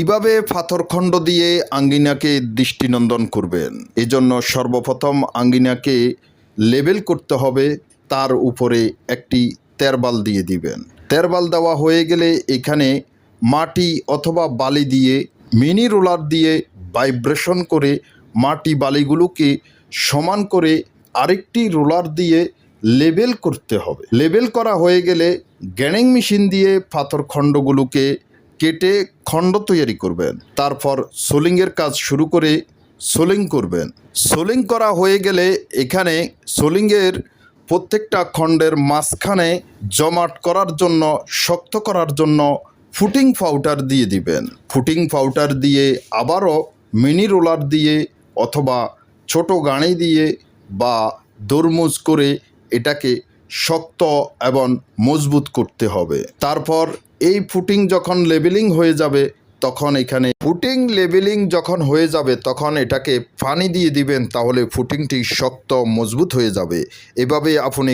কীভাবে পাথরখণ্ড দিয়ে আঙ্গিনাকে দৃষ্টিনন্দন করবেন? এজন্য সর্বপ্রথম আঙ্গিনাকে লেবেল করতে হবে, তার উপরে একটি তেরবাল দিয়ে দিবেন। তেরবাল দেওয়া হয়ে গেলে এখানে মাটি অথবা বালি দিয়ে, মিনি রোলার দিয়ে ভাইব্রেশন করে মাটি বালিগুলোকে সমান করে আরেকটি রোলার দিয়ে লেবেল করতে হবে। লেবেল করা হয়ে গেলে গ্যানিং মেশিন দিয়ে পাথর খণ্ডগুলোকে কেটে খণ্ড তৈরি করবেন। তারপর সোলিংয়ের কাজ শুরু করে সোলিং করবেন। সোলিং করা হয়ে গেলে এখানে সোলিংয়ের প্রত্যেকটা খণ্ডের মাঝখানে জমাট করার জন্য, শক্ত করার জন্য ফুটিং পাউডার দিয়ে দিবেন। ফুটিং পাউডার দিয়ে আবারও মিনি রোলার দিয়ে অথবা ছোট গাড়ি দিয়ে বা দরমুজ করে এটাকে শক্ত এবং মজবুত করতে হবে। তারপর এই ফুটিং যখন লেবেলিং হয়ে যাবে, তখন এখানে ফুটিং লেবেলিং যখন হয়ে যাবে, তখন এটাকে ফানি দিয়ে দিবেন, তাহলে ফুটিংটি শক্ত, মজবুত হয়ে যাবে। এভাবে আপনি